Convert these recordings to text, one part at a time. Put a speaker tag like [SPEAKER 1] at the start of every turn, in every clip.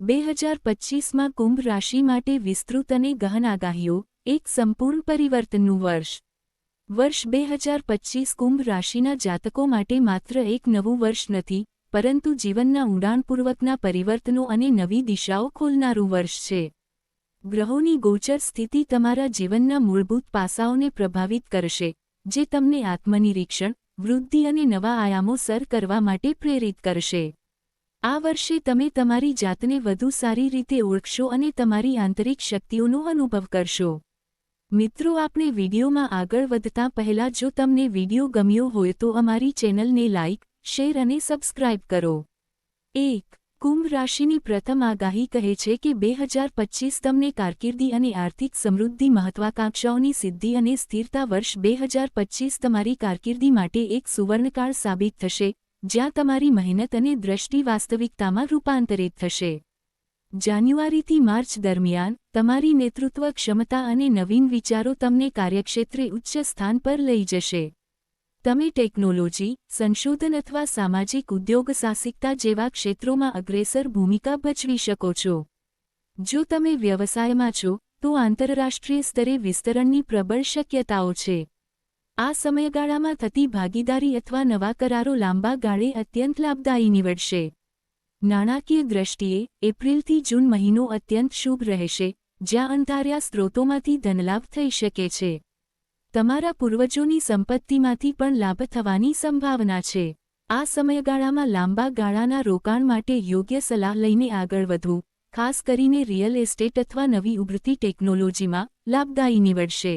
[SPEAKER 1] બે હજાર પચીસમાં કુંભ રાશિ માટે વિસ્તૃત અને ગહન આગાહીઓ, એક સંપૂર્ણ પરિવર્તનનું વર્ષ. વર્ષ બે હજાર પચીસ કુંભ રાશિના જાતકો માટે માત્ર એક નવું વર્ષ નથી, પરંતુ જીવનના ઊંડાણપૂર્વકના પરિવર્તનો અને નવી દિશાઓ ખોલનારું વર્ષ છે. ગ્રહોની ગોચર સ્થિતિ તમારા જીવનના મૂળભૂત પાસાઓને પ્રભાવિત કરશે, જે તમને આત્મનિરીક્ષણ, વૃદ્ધિ અને નવા આયામો સર કરવા માટે પ્રેરિત કરશે. આ વર્ષે તમે તમારી જાતને વધુ સારી રીતે ઓળખશો અને તમારી આંતરિક શક્તિઓનો અનુભવ કરશો. મિત્રો, આપણે વિડીયોમાં આગળ વધતા પહેલા જો તમને વીડિયો ગમ્યો હોય તો અમારી ચેનલને લાઇક શેર અને સબસ્ક્રાઇબ કરો. એક, કુંભ રાશિની પ્રથમ આગાહી કહે છે કે બે હજાર પચીસ તમને કારકિર્દી અને આર્થિક સમૃદ્ધિ મહત્વાકાંક્ષાઓની સિદ્ધિ અને સ્થિરતા વર્ષ બે હજાર પચીસ તમારી કારકિર્દી માટે એક સુવર્ણકાળ સાબિત થશે. જ્યાં તમારી મહેનત અને દ્રષ્ટિ વાસ્તવિકતામાં રૂપાંતરિત થશે. જાન્યુઆરીથી માર્ચ દરમિયાન, તમારી નેતૃત્વ ક્ષમતા અને નવીન વિચારો તમને કાર્યક્ષેત્રે ઉચ્ચ સ્થાન પર લઈ જશે. તમે ટેકનોલોજી, સંશોધન અથવા સામાજિક ઉદ્યોગ સાહસિકતા જેવા ક્ષેત્રોમાં અગ્રેસર ભૂમિકા ભજવી શકો છો. જો તમે વ્યવસાયમાં છો, તો આંતરરાષ્ટ્રીય સ્તરે વિસ્તરણની પ્રબળ શક્યતાઓ છે. આ સમયગાળામાં થતી ભાગીદારી અથવા નવા કરારો લાંબા ગાળે અત્યંત લાભદાયી નીવડશે. નાણાકીય દ્રષ્ટિએ એપ્રિલથી જૂન મહિનો અત્યંત શુભ રહેશે, જ્યાં અંધાર્યા સ્ત્રોતોમાંથી ધનલાભ થઈ શકે છે. તમારા પૂર્વજોની સંપત્તિમાંથી પણ લાભ થવાની સંભાવના છે. આ સમયગાળામાં લાંબા ગાળાના રોકાણ માટે યોગ્ય સલાહ લઈને આગળ વધવું, ખાસ કરીને રિયલ એસ્ટેટ અથવા નવી ઉભરતી ટેકનોલોજીમાં લાભદાયી નીવડશે.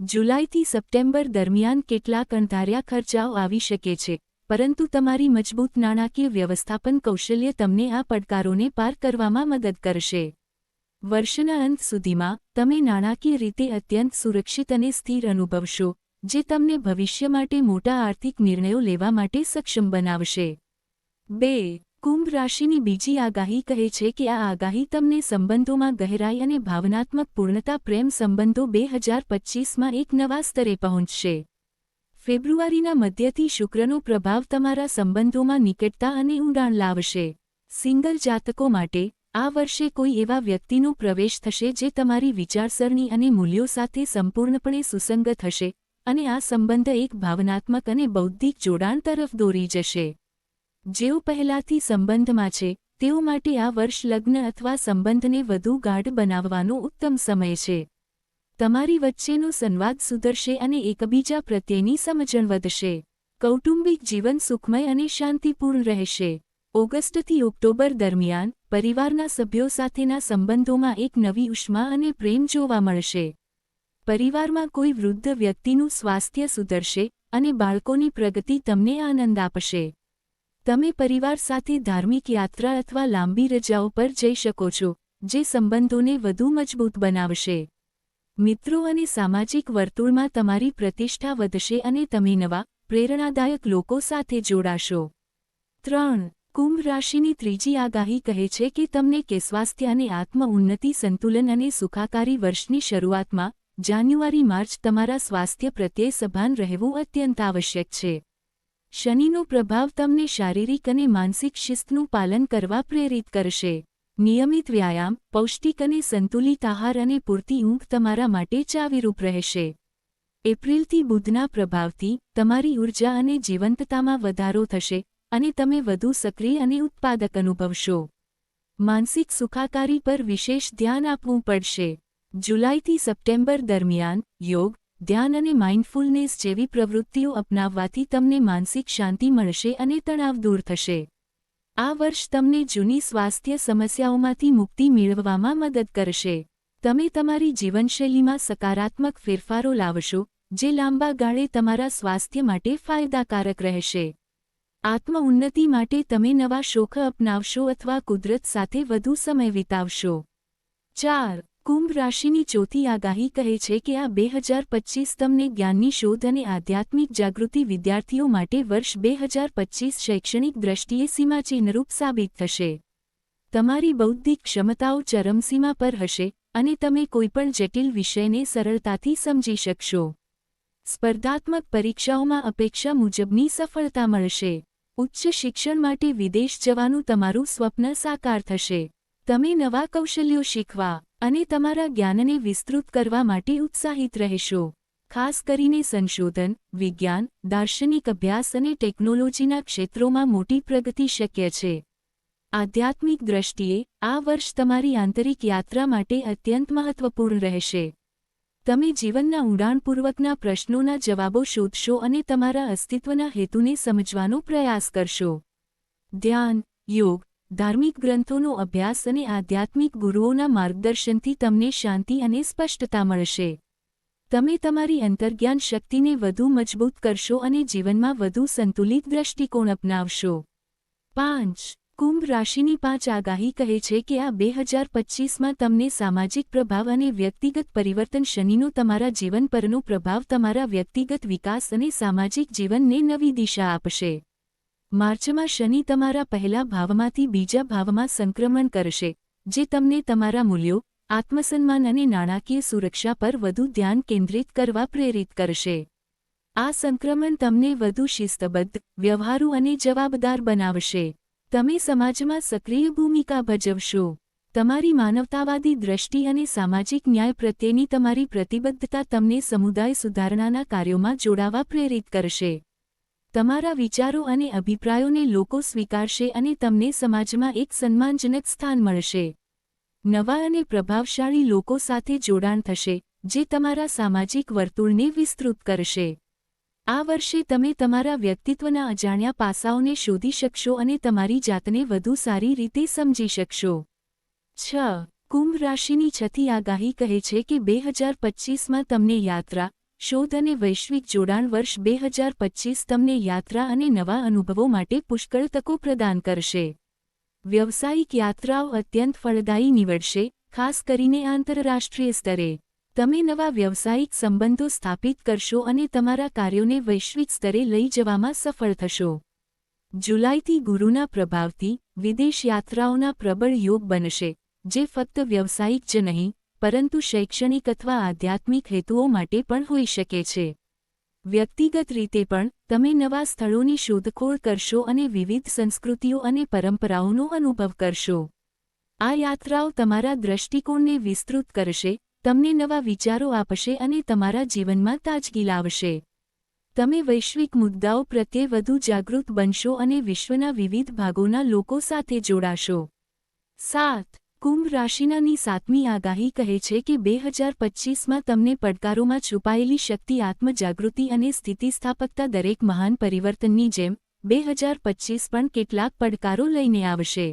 [SPEAKER 1] જુલાઈથી સપ્ટેમ્બર દરમિયાન કેટલાક અણધાર્યા ખર્ચાઓ આવી શકે છે, પરંતુ તમારી મજબૂત નાણાકીય વ્યવસ્થાપન કૌશલ્ય તમને આ પડકારોને પાર કરવામાં મદદ કરશે. વર્ષના અંત સુધીમાં, તમે નાણાકીય રીતે અત્યંત સુરક્ષિત અને સ્થિર અનુભવશો, જે તમને ભવિષ્ય માટે મોટા આર્થિક નિર્ણયો લેવા માટે સક્ષમ બનાવશે. બે કુંભ રાશિની બીજી આગાહી કહે છે કે આ આગાહી તમને સંબંધોમાં ગહેરાઈ અને ભાવનાત્મક પૂર્ણતા પ્રેમ સંબંધો બે હજાર પચ્ચીસમાં એક નવા સ્તરે પહોંચશે. ફેબ્રુઆરીના મધ્યથી શુક્રનો પ્રભાવ તમારા સંબંધોમાં નિકટતા અને ઊંડાણ લાવશે. સિંગલ જાતકો માટે, આ વર્ષે કોઈ એવા વ્યક્તિનો પ્રવેશ થશે જે તમારી વિચારસરણી અને મૂલ્યો સાથે સંપૂર્ણપણે સુસંગત હશે અને આ સંબંધ એક ભાવનાત્મક અને બૌદ્ધિક જોડાણ તરફ દોરી જશે. જેઓ પહેલાથી સંબંધમાં છે, તેઓ માટે આ વર્ષ લગ્ન અથવા સંબંધને વધુ ગાઢ બનાવવાનો ઉત્તમ સમય છે. તમારી વચ્ચેનો સંવાદ સુધરશે અને એકબીજા પ્રત્યેની સમજણ વધશે. કૌટુંબિક જીવન સુખમય અને શાંતિપૂર્ણ રહેશે. ઓગસ્ટથી ઓક્ટોબર દરમિયાન, પરિવારના સભ્યો સાથેના સંબંધોમાં એક નવી ઉષ્મા અને પ્રેમ જોવા મળશે. પરિવારમાં કોઈ વૃદ્ધ વ્યક્તિનું સ્વાસ્થ્ય સુધરશે અને બાળકોની પ્રગતિ તમને આનંદ આપશે. તમે પરિવાર સાથે ધાર્મિક યાત્રા અથવા લાંબી રજાઓ પર જઈ શકો છો, જે સંબંધોને વધુ મજબૂત બનાવશે. મિત્રો અને સામાજિક વર્તુળમાં તમારી પ્રતિષ્ઠા વધશે અને તમે નવા, પ્રેરણાદાયક લોકો સાથે જોડાશો. ત્રણ, કુંભ રાશિની ત્રીજી આગાહી કહે છે કે તમને કે સ્વાસ્થ્ય અને આત્મ ઉન્નતિ સંતુલન અને સુખાકારી વર્ષની શરૂઆતમાં, જાન્યુઆરી, માર્ચ તમારા સ્વાસ્થ્ય પ્રત્યે સભાન રહેવું અત્યંત આવશ્યક છે. શનિનો પ્રભાવ તમને શારીરિક અને માનસિક શિસ્તનું પાલન કરવા પ્રેરિત કરશે. નિયમિત વ્યાયામ, પૌષ્ટિક અને સંતુલિત આહાર અને પૂરતી ઊંઘ તમારા માટે ચાવીરૂપ રહેશે. એપ્રિલથી બુધના પ્રભાવથી તમારી ઊર્જા અને જીવંતતામાં વધારો થશે અને તમે વધુ સક્રિય અને ઉત્પાદક અનુભવશો. માનસિક સુખાકારી પર વિશેષ ધ્યાન આપવું પડશે. જુલાઈથી સપ્ટેમ્બર દરમિયાન યોગ ધ્યાન અને માઇન્ડફુલનેસ જેવી પ્રવૃત્તિઓ અપનાવવાથી તમને માનસિક શાંતિ મળશે અને તણાવ દૂર થશે. આ વર્ષ તમને જૂની સ્વાસ્થ્ય સમસ્યાઓમાંથી મુક્તિ મેળવવામાં મદદ કરશે. તમે તમારી જીવનશૈલીમાં સકારાત્મક ફેરફારો લાવશો, જે લાંબા ગાળે તમારા સ્વાસ્થ્ય માટે ફાયદાકારક રહેશે. આત્મ ઉન્નતિ માટે તમે નવા શોખ અપનાવશો અથવા કુદરત સાથે વધુ સમય વિતાવશો. ચાર કુંભ રાશિની ચોથી આગાહી કહે છે કે આ બે હજાર પચીસ તમને જ્ઞાનની શોધ અને આધ્યાત્મિક જાગૃતિ વિદ્યાર્થીઓ માટે વર્ષ બે હજાર પચીસ શૈક્ષણિક દ્રષ્ટિએ સીમાચિહ્નરૂપ સાબિત થશે. તમારી બૌદ્ધિક ક્ષમતાઓ ચરમસીમા પર હશે અને તમે કોઈપણ જટિલ વિષયને સરળતાથી સમજી શકશો. સ્પર્ધાત્મક પરીક્ષાઓમાં અપેક્ષા મુજબની સફળતા મળશે. ઉચ્ચ શિક્ષણ માટે વિદેશ જવાનું તમારું સ્વપ્ન સાકાર થશે. તમે નવા કૌશલ્યો શીખવા અને તમારા જ્ઞાનને વિસ્તૃત કરવા માટે ઉત્સાહિત રહેશો. ખાસ કરીને સંશોધન, વિજ્ઞાન, દાર્શનિક અભ્યાસ અને ટેકનોલોજીના ક્ષેત્રોમાં મોટી પ્રગતિ શક્ય છે. આધ્યાત્મિક દ્રષ્ટિએ આ વર્ષ તમારી આંતરિક યાત્રા માટે અત્યંત મહત્વપૂર્ણ રહેશે. તમે જીવનના ઊંડાણપૂર્વકના પ્રશ્નોના જવાબો શોધશો અને તમારા અસ્તિત્વના હેતુને સમજવાનો પ્રયાસ કરશો. ધ્યાન, યોગ ધાર્મિક ગ્રંથોનો અભ્યાસ અને આધ્યાત્મિક ગુરુઓના માર્ગદર્શનથી તમને શાંતિ અને સ્પષ્ટતા મળશે. તમે તમારી અંતર્જ્ઞાન શક્તિને વધુ મજબૂત કરશો અને જીવનમાં વધુ સંતુલિત દ્રષ્ટિકોણ અપનાવશો. પાંચ, કુંભ રાશિની પાંચ આગાહી કહે છે કે આ બે હજાર પચ્ચીસમાં તમને સામાજિક પ્રભાવ અને વ્યક્તિગત પરિવર્તન શનિનો તમારા જીવન પરનો પ્રભાવ તમારા વ્યક્તિગત વિકાસ અને સામાજિક જીવનને નવી દિશા આપશે. માર્ચમાં શનિ તમારા પહેલા ભાવમાંથી બીજા ભાવમાં સંક્રમણ કરશે, જે તમને તમારા મૂલ્યો, આત્મસન્માન અને નાણાકીય સુરક્ષા પર વધુ ધ્યાન કેન્દ્રિત કરવા પ્રેરિત કરશે. આ સંક્રમણ તમને વધુ શિસ્તબદ્ધ, વ્યવહારુ અને જવાબદાર બનાવશે. તમે સમાજમાં સક્રિય ભૂમિકા ભજવશો. તમારી માનવતાવાદી દ્રષ્ટિ અને સામાજિક ન્યાય પ્રત્યેની તમારી પ્રતિબદ્ધતા તમને સમુદાય સુધારણાના કાર્યોમાં જોડાવા પ્રેરિત કરશે. તમારા વિચારો અને અભિપ્રાયોને લોકો સ્વીકારશે અને તમને સમાજમાં એક સન્માનજનક સ્થાન મળશે. નવા અને પ્રભાવશાળી લોકો સાથે જોડાણ થશે, જે તમારા સામાજિક વર્તુળને વિસ્તૃત કરશે. આ વર્ષે તમે તમારા વ્યક્તિત્વના અજાણ્યા પાસાઓને શોધી શકશો અને તમારી જાતને વધુ સારી રીતે સમજી શકશો. છ. કુંભ રાશિની છથી આગાહી કહે છે કે બે હજાર પચ્ચીસમાં તમને યાત્રા શોધ અને વૈશ્વિક જોડાણ વર્ષ બે હજાર પચ્ચીસ તમને યાત્રા અને નવા અનુભવો માટે પુષ્કળ તકો પ્રદાન કરશે. વ્યવસાયિક યાત્રાઓ અત્યંત ફળદાયી નીવડશે, ખાસ કરીને આંતરરાષ્ટ્રીય સ્તરે. તમે નવા વ્યવસાયિક સંબંધો સ્થાપિત કરશો અને તમારા કાર્યોને વૈશ્વિક સ્તરે લઈ જવામાં સફળ થશો. જુલાઈથી ગુરુના પ્રભાવથી વિદેશ યાત્રાઓના પ્રબળ યોગ બનશે, જે ફક્ત વ્યવસાયિક જ નહીં પરંતુ શૈક્ષણિક અથવા આધ્યાત્મિક હેતુઓ માટે પણ હોઈ શકે છે. વ્યક્તિગત રીતે પણ, તમે નવા સ્થળોની શોધખોળ કરશો અને વિવિધ સંસ્કૃતિઓ અને પરંપરાઓનો અનુભવ કરશો. આ યાત્રાઓ તમારા દૃષ્ટિકોણને વિસ્તૃત કરશે, તમને નવા વિચારો આપશે અને તમારા જીવનમાં તાજગી લાવશે. તમે વૈશ્વિક મુદ્દાઓ પ્રત્યે વધુ જાગૃત બનશો અને વિશ્વના વિવિધ ભાગોના લોકો સાથે જોડાશો. સાત કુંભ રાશિનાની સાતમી આગાહી કહે છે કે બે હજાર પચ્ચીસમાં તમને પડકારોમાં છુપાયેલી શક્તિ, આત્મજાગૃતિ અને સ્થિતિસ્થાપકતા દરેક મહાન પરિવર્તનની જેમ, બે હજાર પચ્ચીસ પણ કેટલાક પડકારો લઈને આવશે.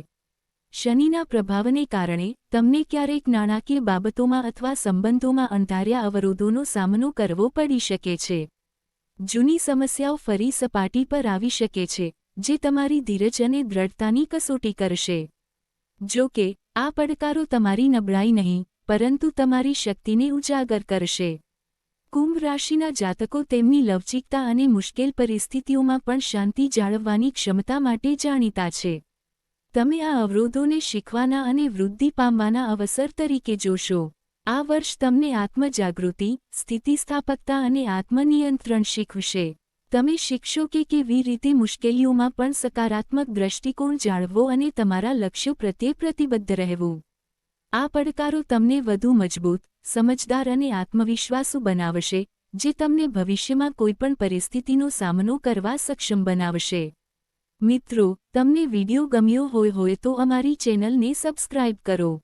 [SPEAKER 1] શનિના પ્રભાવને કારણે તમને ક્યારેક નાણાકીય બાબતોમાં અથવા સંબંધોમાં અંધાર્યા અવરોધોનો સામનો કરવો પડી શકે છે. જૂની સમસ્યાઓ ફરી સપાટી પર આવી શકે છે, જે તમારી ધીરજ અને દ્રઢતાની કસોટી કરશે. જો કે આ પડકારો તમારી નબળાઈ નહીં, પરંતુ તમારી શક્તિને ઉજાગર કરશે. કુંભ રાશિના જાતકો તેમની લવચિકતા અને મુશ્કેલ પરિસ્થિતિઓમાં પણ શાંતિ જાળવવાની ક્ષમતા માટે જાણીતા છે. તમે આ અવરોધોને શીખવાના અને વૃદ્ધિ પામવાના અવસર તરીકે જોશો. આ વર્ષ તમને આત્મજાગૃતિ, સ્થિતિસ્થાપકતા અને આત્મનિયંત્રણ શીખવશે. તમે શીખશો કે કેવી રીતે મુશ્કેલીઓમાં પણ સકારાત્મક દ્રષ્ટિકોણ જાળવો અને તમારા લક્ષ્યો પ્રત્યે પ્રતિબદ્ધ રહેવું. આ પડકારો તમને વધુ મજબૂત, સમજદાર અને આત્મવિશ્વાસુ બનાવશે, જે તમને ભવિષ્યમાં કોઈપણ પરિસ્થિતિનો સામનો કરવા સક્ષમ બનાવશે. મિત્રો, તમને વિડિયો ગમ્યો હોય હોય તો અમારી ચેનલને સબસ્ક્રાઇબ કરો.